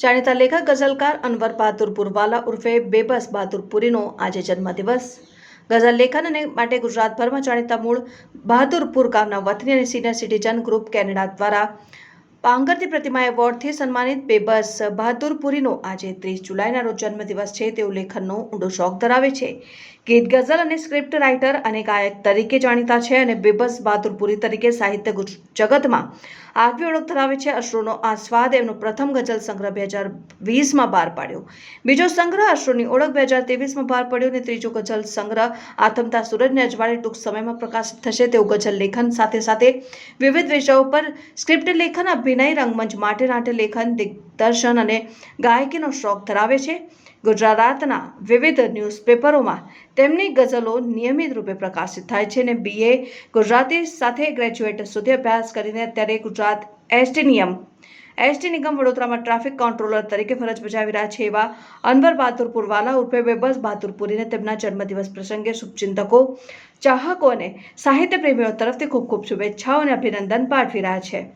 જાણીતા લેખક, ગઝલકાર અનવર બહાદુર પુરવાલા ઉર્ફે બેબસ બહાદુરપુરીનો આજે જન્મદિવસ. ગઝલ લેખન અને માટે ગુજરાતભરમાં જાણીતા મૂળ બહાદુરપુર ગામના વતની અને સિનિયર સિટીઝન ગ્રુપ કેનેડા દ્વારા પાંગરતી પ્રતિમા એવોર્ડથી સન્માનિત બેબસ બહાદુરપુરીનો આજે ત્રીસ જુલાઈના રોજ જન્મદિવસ છે તેઓ લેખનનો ઊંડો શોખ ધરાવે છે. ગીત, ગઝલ અને સ્ક્રિપ્ટ રાઇટર અને ગાયક તરીકે જાણીતા છે અને બેબસ બહાદુરપુરી તરીકે સાહિત્ય જગતમાં આગવી ઓળખ ધરાવે છે. અશ્રુનો આસ્વાદ એમનો પ્રથમ ગઝલ સંગ્રહ બે હજાર વીસમાં બહાર પાડ્યો. બીજો સંગ્રહ અશ્રુની ઓળખ બે હજાર ત્રેવીસમાં બહાર પડ્યો અને ત્રીજો ગઝલ સંગ્રહ આથમતા સૂરજને અજવાળે ટૂંક સમયમાં પ્રકાશિત થશે તેવું ગઝલ લેખન સાથે સાથે વિવિધ વિષયો પર સ્ક્રિપ્ટ લેખન અભિનય રંગમંચ માટે નાટ્ય લેખન, દિગ્દર્શન અને ગાયકીનો શોખ ધરાવે છે. ગુજરાતના વિવિધ ન્યૂઝપેપરોમાં તેમની ગઝલો નિયમિત રૂપે પ્રકાશિત થાય છે અને બીએ ગુજરાતી સાથે ગ્રેજ્યુએટ સુધી અભ્યાસ કરીને અત્યારે ગુજરાત એસટી નિયમ એસટી નિગમ વડોદરામાં ટ્રાફિક કંટ્રોલર તરીકે ફરજ બજાવી રહ્યા છે એવા અનવર બહાદુરપુરવાલા ઉર્ફે બેબસ બહાદુરપુરીને તેમના જન્મદિવસ પ્રસંગે શુભચિંતકો, ચાહકો અને સાહિત્ય પ્રેમીઓ તરફથી ખૂબ ખૂબ શુભેચ્છાઓ અને અભિનંદન પાઠવી રહ્યા છે.